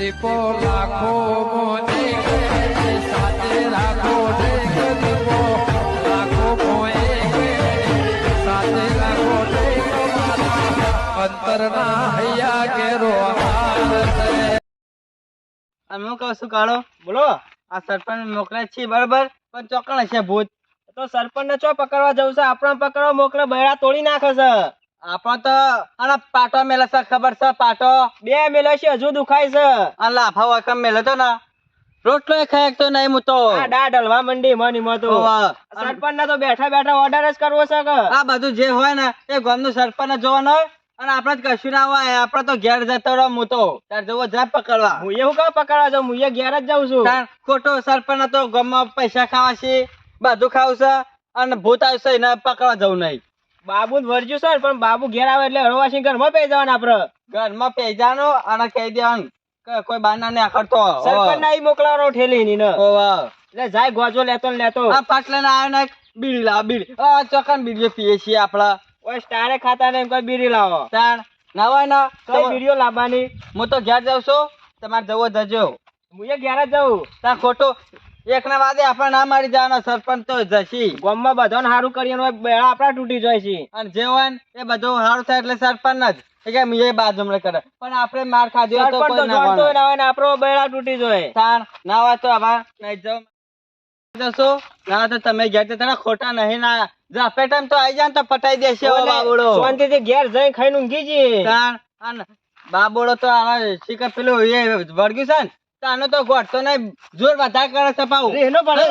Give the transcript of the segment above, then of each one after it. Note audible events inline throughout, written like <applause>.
દીપો હું કહું છું, કાળો, બોલો. આ સરપંચ મોકલે છે, બરાબર? પણ ચોકણ છે ભૂત. તો સરપંચ ને ચો પકડવા જવું છે? આપણે પકડવા મોકલે, બૈરા તોડી નાખે છે. આપણે તો અને પાટો મેલે છે ખબર છે? પાટો બે મેલે છે હજુ દુખાય છે. અને લાફા વાકમ મેલે તો ના. રોટલો એ ખાય તો નહીં હું તો ડા ડલવા મંડી મની મતો. સરપંચ ના તો બેઠા બેઠા ઓર્ડર જ કરવો છે કે? આ બધું જે હોય ને એ ગામનું સરપંચ જ જોવાનું હોય. અને આપણે જ કશું ના હોય આપણે તો ઘેર જતો રહો હું તો તાર જવો જા પકડવા. હું એવું કઈ પકડવા જાઉં? હું એ ઘેર જ જાઉં છું. તાર ખોટો સરપંચ તો ગામમાં પૈસા ખાવા છે બધું ખાવ છે અને ભૂત આવશે એને પકડવા જવું નહીં. બાબુ વરજુ છે પણ બાબુ ઘેર આવે એટલે હળવાશી ઘરમાં પઈ જવાના આપડે. ઘરમાં પેજાનો અને કહી દેવાનું કોઈ બાના ને આખડતો. સરપંચ ના મોકલાવાનો ઠેલી ની. ને એટલે જાય ગોજો લેતો ને લેતો. આ પાટલે ના આવે ને બીડી લાવ બીડી. આ ચોકન બીડીઓ પીએ છીએ આપડા. ઓય સ્ટારે ખાતા ને એમ કોઈ બીડી લાવો. તાણ ના હોય ને. કઈ બીડીઓ લાવવાની? હું તો ઘેર જાઉં છું તમારે જવો જજો. હું ઘેર જ જાઉં. તાર ખોટું એક ના વાદે આપણે ના મારી જવાના સરપંચ તો જશી. ગામમાં બધાને સારું કરીએ બેળા આપણા તૂટી જાય છે. અને જે હોય ને એ બધું સારું થાય એટલે સરપંચ જ. કે મેં બાજુ હમણાં કરે. પણ આપણે માર ખાધો તો કોઈ ના જાણતો ના હોય ને આપણો બેડા તૂટી જાય. તાણ ના હોય તો હવે નહીં જાઉં જશો? ના તો તમે ઘેર ખોટા નહીં ના. તો આવી જાય તો પટાઈ દેશે હો બાબુડો. શાંતિથી ઘેર જઈને ખાઈને ઊંઘી જઈએ. અને તો આના શિખર પેલું એ વળગ્યું છે ને? તો આનો તો ગોઠતો નહીં. જોર વધારે કરે છે પાઉ. એનો પડે.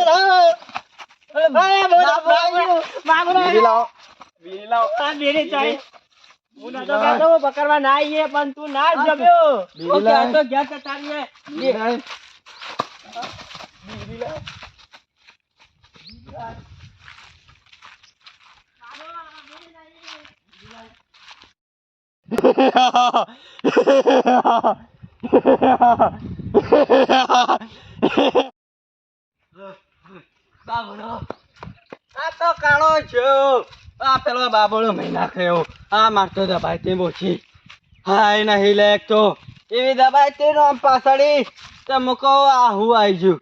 પકડવા ના આવીએ પણ તું ના. <laughs> <laughs> <laughs> બાબુડો આ તો કાળો છો. આ પેલો બાબુડો મેં નાખ્યો. આ મારતો દબાઈ તે બોછી હાય નહીં લેક તો. એવી દબાઈ તે આમ પાછળી. તો મૂકો આ હું આવી જુ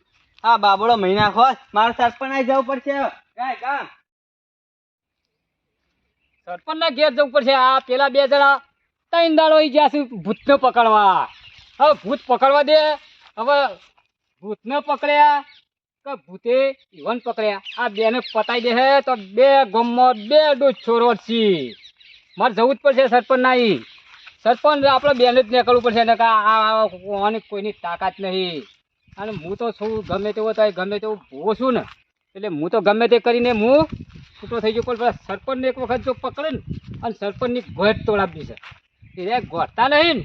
આ બાબુડો મેં નાખો. મારે સરપંચ આવી જવું પડશે. કાંઈ ના ઘેર જવું પડશે. આ પેલા બે જણા ત્રણ દાડો જ્યાં સુધી ભૂતને પકડવા. હવે ભૂત પકડવા દે. હવે ભૂતને પકડ્યા કે ભૂતે ઈવન પકડ્યા? આ બેને પતાઈ દે હે તો બે ગમમાં બે ડોછો રોડશી મારે જવું જ પડશે સરપંચ ના સરપંચ, આપણે બેને જ નીકળવું પડશે ને કે આ આ કોઈની તાકાત નહીં. અને હું તો છું ગમે તેવો તો ગમે તેવું ભૂવો છું ને. એટલે હું તો ગમે તે કરીને હું છૂટો થઈ ગયો, પણ સરપંચને એક વખત જો પકડે ને, અને સરપંચની ગોઠ તોડાવી છે. એ ગોઠતા નહીં ને.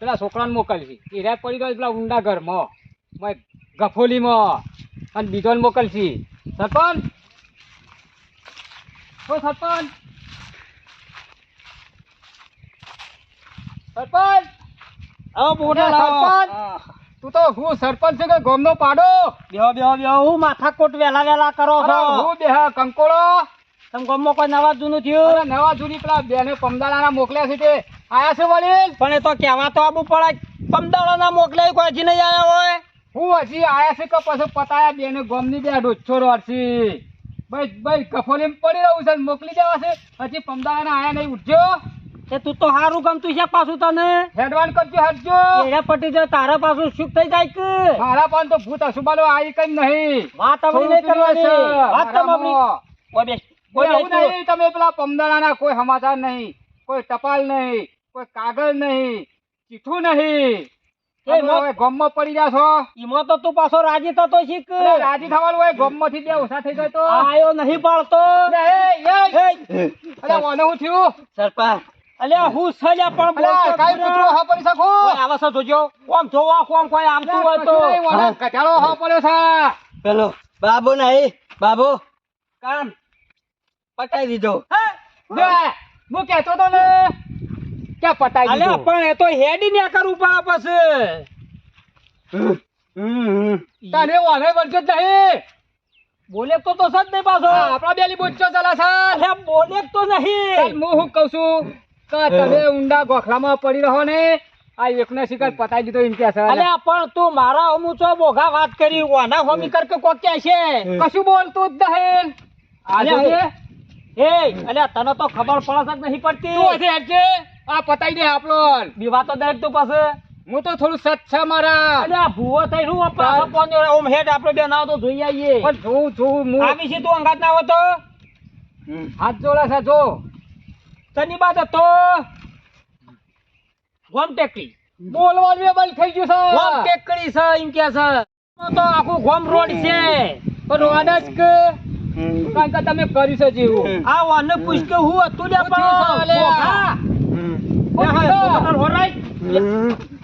પેલા છોકરાને મોકલશી એ રે પડી ગયો પેલા ઊંડા ઘરમાં. ગફોલીમાં. અને બીજોને મોકલશી સરપંચ? ઓ સરપંચ? સરપંચ? આવો મોટા લાવો. તું તો હું સરપંચ છે કે ગામનો પાડો? બેહો બેહો બેહો. હું માથાકોટ વેલા વેલા કરો અરે હું બેહ કંકોળો. તમે ગમો કોઈ નવા જૂનું થયું? નવા જૂની પેલા બેને પમદાણાના મોકલ્યા છે તે. આયા છે વડીલ? પણ એ તો કહેવા તો આબુ પડે પમદાળો ના મોકલે કોઈ હજી નહીં આવ્યા હોય? હું હજી આયા છે કે પછી પતાયા બેને ગોમની બે ડોચ્છો રોડશી ભાઈ ભાઈ કફોલી પડી રહ્યું છે મોકલી દેવા છે. હજી પમદાણાના આયા નહીં ઉઠજો. એ તું તો સારું ગમતું છે પાછું તને. હેડવાન કરજો હેડજો એના પટી જો તારા પાછું સુખ થઈ જાય કે? મારા પણ તો ભૂત અશુબાલો આવી કઈ નહીં. વાત આપણી નહીં કરવાની. વાત તમે આપણી બેસ. કોઈ એવું નહીં તમે પેલા પમદાણાના કોઈ સમાચાર નહીં કોઈ ટપાલ નહીં કોઈ કાગળ નહીં ચીઠું નહીં. ગોમમાં પડી જા છો? ઈમાં તો તું પાછો રાજી થતો શીખ. રાજી થવાનું હોય ગોમમાંથી બે ઓછા થઈ જાય તો. આયો નહીં પાડતો. અરે મને હું થયું? સરપંચ. અલ્યા હું સજા પણ બોલતો કાંઈ કૂતરો હા પડી શકું? કોઈ આવે જોજો ઓમ જોવા કોમ કોઈ આવતું હોય તો. કચાડો હા પડ્યો છે. પેલો બાબુ નહીં બાબુ. કામ. પટાઈ દીધો. હું? કેતો તો ને કે પટાઈ દીધો? પણ એ તો હેડી ને કરવું પડે પછી તને ઓને વળજો જ નહીં. બોલે તો તો સદ નહીં પાછો. આપણા બેલી બોચો ચલા છે. બોલે તો નહીં. હું હું કહું છું? કે તમે ઊંડા ગોખલામાં પડી રહો ને આ એકનો શિકાર પતાઈ દીધો એમ કે છે. અલ્યા પણ તું મારા અમુ છો બોઘા વાત કરી ઓના હોમી કર કે કોક કે છે. કશું બોલતું જ નહીં. આ અલ્યા, જોઈએ. એ અલ્યા તને તો ખબર પડશે જ નહીં પડતી. તું હશે. આ પતાઈ દે આપણો બીવા તો દરેક તું પાસે. હું તો થોડું સચ છે મારા. અલ્યા ભૂવો થઈ રૂ આપણે ફોન ઓમ હેડ આપણે બે નાવ તો જોઈ આવીએ. પણ જોઉં જોઉં હું આવી છે તું અંગાત ના હોતો? હાથ જોડા છે જો. તની બાદ તો ગોમ ટેકડી. બોલવાનું બંધ થઈ ગયું ગોમ છે ટેકડી છે એમ કે છે. તો આખું ગોમ રોડ છે. પણ રોડ જ કે? કારણ કે તમે કરી છે જેવું. આ વાને પૂછ કે હું હતું લે પણ.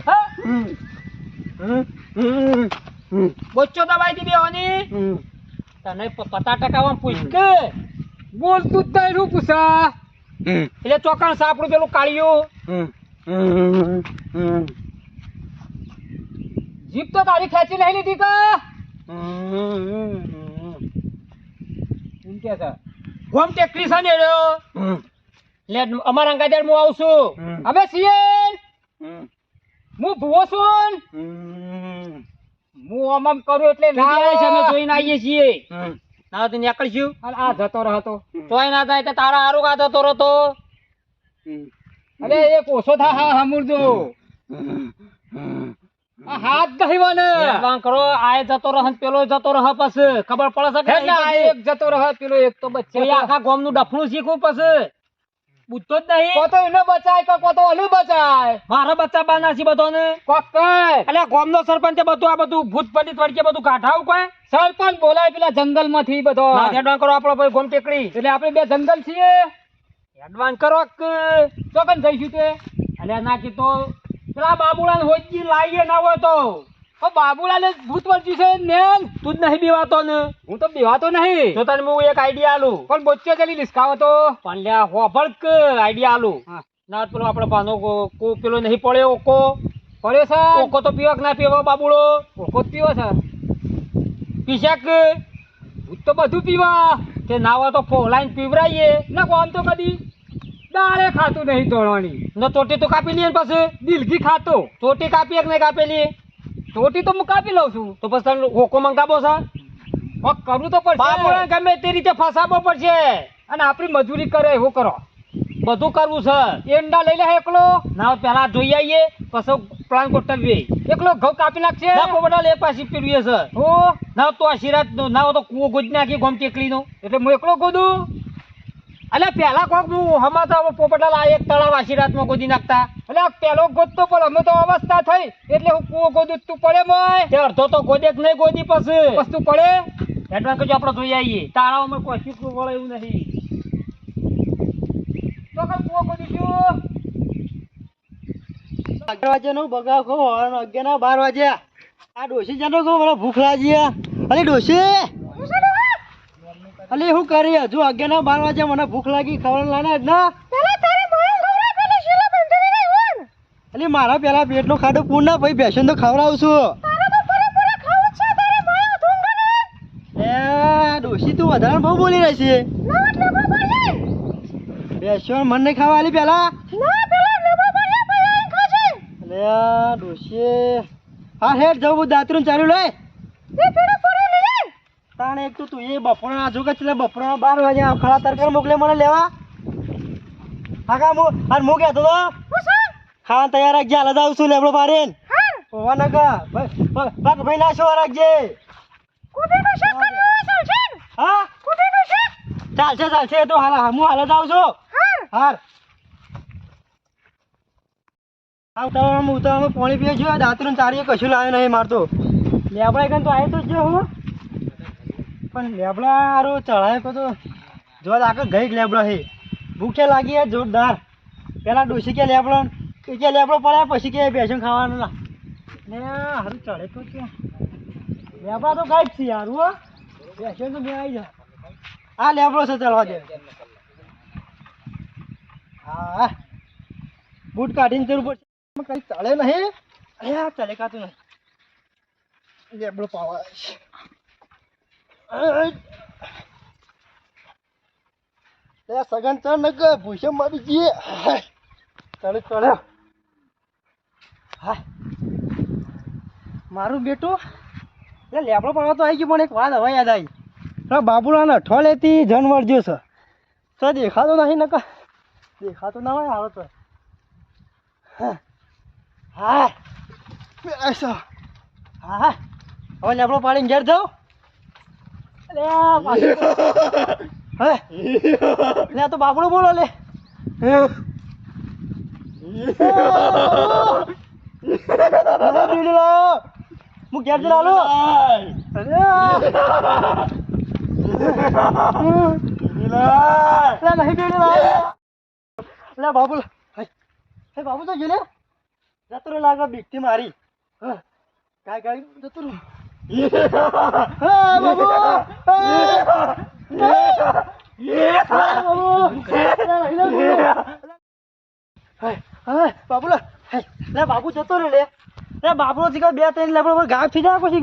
હા? બોચ્ચો દબાઈ દી બેવાની તને પતા ટકામાં પૂછ કે બોલતું જ નહીં પૂછા? એટલે ચોકણ સાપડું પેલું કાળિયું. જીપ તો તારી ખેંચી લઈ લીધી કે? કે છે? ગોમ ટેકરી છે ને એનો. લે અમારા અંગાજાર હું આવું છું. અમે છીએ હું ભૂવો છું. હું આમ આમ કરું એટલે અમે જોઈને આવીએ છીએ. ના તો નીકળશું. આ જતો રહતો. તોય ના થાય તો તારા હારું કા જતો રહતો? અરે એક ઓછો થા હા હમુરજો હાથ નો મને કરો આય જતો રહ પેલો જતો રહ પછી. ખબર પડે છે કે હે એક જતો રહે પેલો એક તો બચ્ચે પછી? એ આખા ડફણું શીખવું પછી. બુદ્ધો જ નહીં. કોતો એને બચાય કે કોતો એને બચાય? મારા બચ્ચા બાના છે બધાને. કોક કઈ એટલે ગામનો સરપંચ બધું આ બધું ભૂત પંડિત વડકે બધું કાઢાવું કોઈ સરપંચ બોલાય પેલા જંગલમાંથી બધો. ના એડવાન્સ કરો આપણો ભાઈ ગોમ ટેકડી. એટલે આપણે બે જંગલ છીએ. એડવાન્સ કરો. ચોકન જઈશું તે. અલ્યા ના કીધો. પેલા બાબુલાને હોજી લાવીએ ના હોય તો. ઓ બાબુલાલે ભૂત વર્જ્યું છે ને તું જ નહીં બીવાતો ને. હું તો બીવાતો નહીં. તો તને હું એક આઈડિયા આલું. પણ બોચ્ચે ચલી લિસ્કાવો તો. પણ લ્યા હોભળક આઈડિયા આલું. ના પેલો આપણે પાનો કો પેલો નહીં પડ્યો ઓકો? પડ્યો છે? ઓકો તો પીવા ના પીવા બાબુડો. ઓકો જ પીવો છે. પીશાક? ભૂત તો બધું પીવા. તે ના હોય તો ફોલાઈને પીવરાઈએ. ના કોમ તો કદી. દાળે ખાતું નહીં તોડવાની. ને ચોટી તો કાપી લઈએ પછી. દિલગી ખાતો. ચોટી કાપી એક નહીં કાપેલી ચોટી તો હું કાપી લઉં છું. તો પછી તને હોકો મંગાવો છો? કરવું તો પડશે. ગમે તે રીતે ફસાવો પડશે. અને આપણી મજૂરી કરે એવું કરો. બધું કરવું છે. એંડા લઈ લે એકલો. ના પેલા જોઈ આવીએ પછી પ્લાન ગોઠવીએ. એકલો ઘઉં કાપી નાખશે? ના પોપટા લે પાછી પીરવીએ છે. ઓ ના તો આશીર્વાદ ના હોય તો કુવો ગોજ નાખી ગોમ ટેકલીનો એટલે હું એકલો ગોદું? એટલે પેલા કોક હું હમાતા પોપટલાલ આ એક તળાવ આશીર્વાદમાં ગોદી નાખતા. એટલે પેલો ગોદતો પણ અમે તો અવસ્થા થઈ. એટલે હું કૂવો ગોદું તું પડે મોય. તે અડધો તો ગોદે જ નહીં ગોદી પછી વસ્તુ પડે. એડવાન્સ કરજો આપણે જોઈ આવીએ તારાઓમાં કોઈ કશું વળે એવું નહીં. તો કઈ કૂવો ગોદીશું અગિયાર વાગ્યાનો બગાવ ખો અને અગિયાર બાર વાગ્યા. આ ડોસી જાનો ખો ભૂખ લાગી અરે ડોસી અલે હું કરી હજુ અગિયાર બાર વાગ્યા મને ભૂખ લાગી ખબર લાને જ ના. અલે મારા પેલા પેટનો ખાડો પૂર્ણ ના ભાઈ ભેસન તો ખવડાવું છું. એ ડોસી તું વધારે બહુ બોલી રહી છે. ભેસન મને નહીં ખાવા આલી પેલા. અલે ડોશી. હા હેઠ જવું દાંતરું ચાલ્યું લે. તાણે એક તો તું એ બપોરના આજુ કે છેલ્લે બપોરના બાર વાગ્યા ખડા તરકાર મોકલે મને લેવા. હાકા મો મુ મો કહેતો તો. હા તૈયાર રાખજે હાલ જ આવું છું લેબડો પાડીને. ઓવા ના કા. ભાઈ ના શું રાખજે. હા. ચાલશે ચાલશે એ તો હાલ હું હાલ જ આવું છું હાર આ ઉતાવળમાં ઉતાવળમાં પાણી પીએ છું દાંતરું ચારીએ કશું લાવ્યો નહીં મારતો. લેબડા કન તો આવ્યો તો જ જો હું. પણ લેબડા હારું ચડાય કો તો જો આગળ ગઈ લેબડા હે. ભૂખે લાગી હે જોરદાર. પેલા ડોસી કે લેબડો કે કે લેબડો પડ્યા પછી કે બેસન ખાવાનું ના ને હારું ચડે તો કે. લેબડા તો ગાઈડ છે યાર, હો. બેસન તો બે આવી જા આ લેબડો છે ચડવા દે. હા. બૂટ કાઢીને જરૂર પડશે કઈ ચડે નહીં. અરે ચડે કાતું નહીં. લેબડો પાવા લે સગન ચણ ન કે ભૂસે મારી જઈએ ચાલે ચાલે હા મારું બેટું એટલે લેબડો પાડવા તો આવી ગયો, પણ એક વાત હવે યાદ આવી. બાબુલાના અઠવાડિયેથી જન વળજો છે. તો દેખાતો નહીં નકા દેખાતો ના હોય હારો તો હા હા હવે લેબડો પાડીને ઘેર હે લે તો બાપડો બોલો લે. હું? ઘેર જઈને આલું. અરે આ. લે, નહીં લે, બાબુ હે, બાબુ તો ગયો લે જતો રહ્યો લાગે બીકથી મારી. કાંઈ કાંઈ જતો બાબુ બાબુ લે, બાબુ. બાબુ જતો રે લે લે બાબુનો શીખર બે ત્રણ લેબડો ગાળ થઈ જાય પછી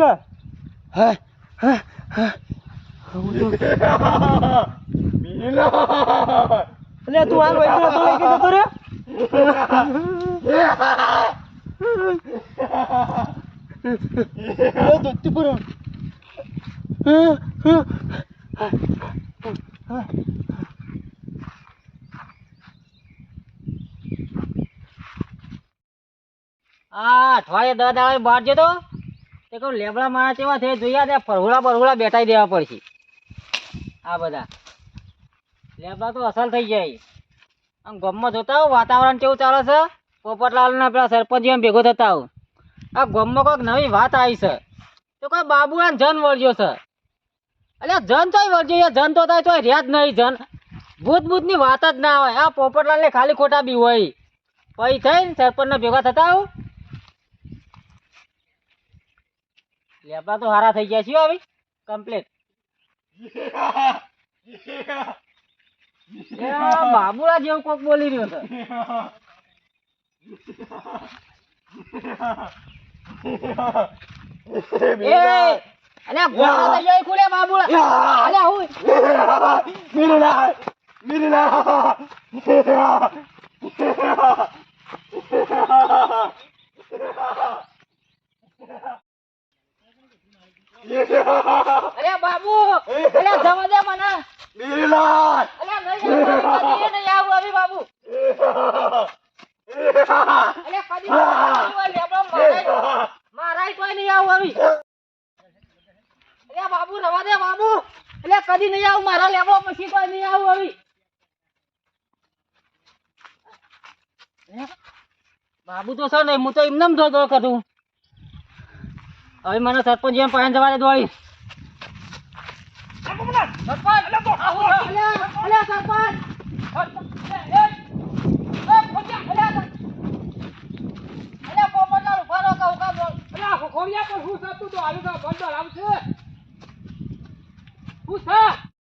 તું હાલ હા, હા. હા. આ અઠવાડિયે દસ દાડે બહાર જતો? તે કહું લેબડા મારા કેવા છે જોયા ત્યાં ફરहुડા બરहुડા બેઠાઈ દેવા પડશે. આ બધા. લેબડા તો અસલ થઈ જાય આમ ગામમાં જોતા વાતાવરણ કેવું ચાલે છે? પોપટલાલ ને પેલા સરપંચ ભેગો થતા હોઉં આ ગામમાં કોઈક નવી વાત આવી છે. તો કોઈ બાબુલાને જન વળ્યો છે. એટલે જન તો વળ્યો જન તો થાય તો રહ્યા જ નહીં જન. ભૂત ભૂતની વાત જ ના હોય. આ પોપટલાલને ખાલી ખોટા બી હોય. પછી થઈને સરપંચને ભેગા થતા આવું. લેબડા તો હારા થઈ ગયા છે હવે કમ્પ્લીટ બાબુરા જેવું કોક બોલી રહ્યો છે. અલ્યા ગોળા થઈ જાય ખુલે બાબુલા અલ્યા હું અલ્યા બાબુ અરે જવા દે મને. અલ્યા નહીં નહીં આવું હવે બાબુ અલ્યા કદી આવું, <laughs> મારાય- કોઈ નહીં આવું આવી. બાબુ રવા દે બાબુ. એટલે કદી નહીં આવું મારા લેવો પછી કોઈ નહીં આવું આવી. અલ્યા, બાબુ તો છે ને હું તો એમને ધો ધો કરું. હવે મને સરપંચ એમ પાસે જવા દે દોડી સરપંચ સરપંચ એ, એ, એ, ખોડિયા, અલ્યા, અલ્યા, પોપટલાલ ઊભા રહો, કહું, કાં બોલ. અલ્યા, પર હું છે? તું આવી ગયો, બંદર આવશે. શું છે?